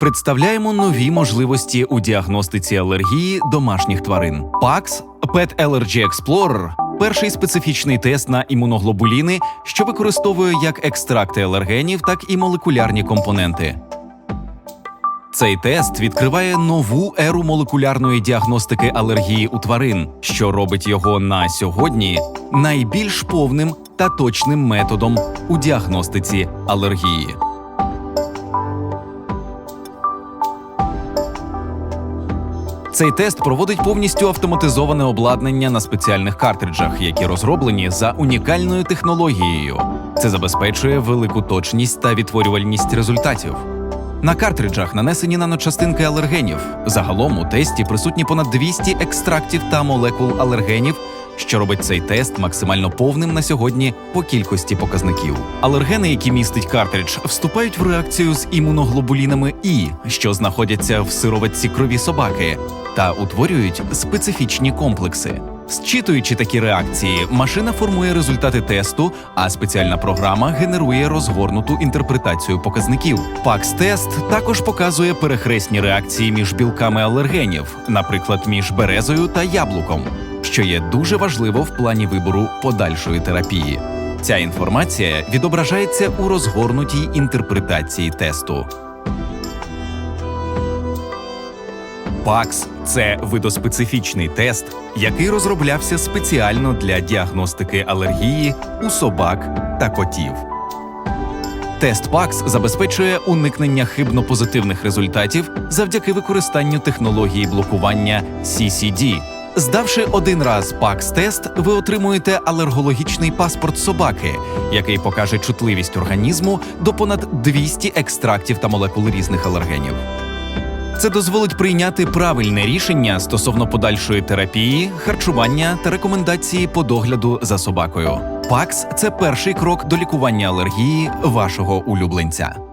Представляємо нові можливості у діагностиці алергії домашніх тварин. PAX Pet Allergy Explorer – перший специфічний тест на імуноглобуліни, що використовує як екстракти алергенів, так і молекулярні компоненти. Цей тест відкриває нову еру молекулярної діагностики алергії у тварин, що робить його на сьогодні найбільш повним та точним методом у діагностиці алергії. Цей тест проводить повністю автоматизоване обладнання на спеціальних картриджах, які розроблені за унікальною технологією. Це забезпечує велику точність та відтворювальність результатів. На картриджах нанесені наночастинки алергенів. Загалом у тесті присутні понад 200 екстрактів та молекул алергенів, що робить цей тест максимально повним на сьогодні по кількості показників. Алергени, які містить картридж, вступають в реакцію з імуноглобулінами І, що знаходяться в сироватці крові собаки, та утворюють специфічні комплекси. Зчитуючи такі реакції, машина формує результати тесту, а спеціальна програма генерує розгорнуту інтерпретацію показників. PAX-тест також показує перехресні реакції між білками алергенів, наприклад, між березою та яблуком, що є дуже важливо в плані вибору подальшої терапії. Ця інформація відображається у розгорнутій інтерпретації тесту. PAX – це видоспецифічний тест, який розроблявся спеціально для діагностики алергії у собак та котів. Тест PAX забезпечує уникнення хибно-позитивних результатів завдяки використанню технології блокування CCD. Здавши один раз PAX-тест, ви отримуєте алергологічний паспорт собаки, який покаже чутливість організму до понад 200 екстрактів та молекул різних алергенів. Це дозволить прийняти правильне рішення стосовно подальшої терапії, харчування та рекомендації по догляду за собакою. ПАКС це перший крок до лікування алергії вашого улюбленця.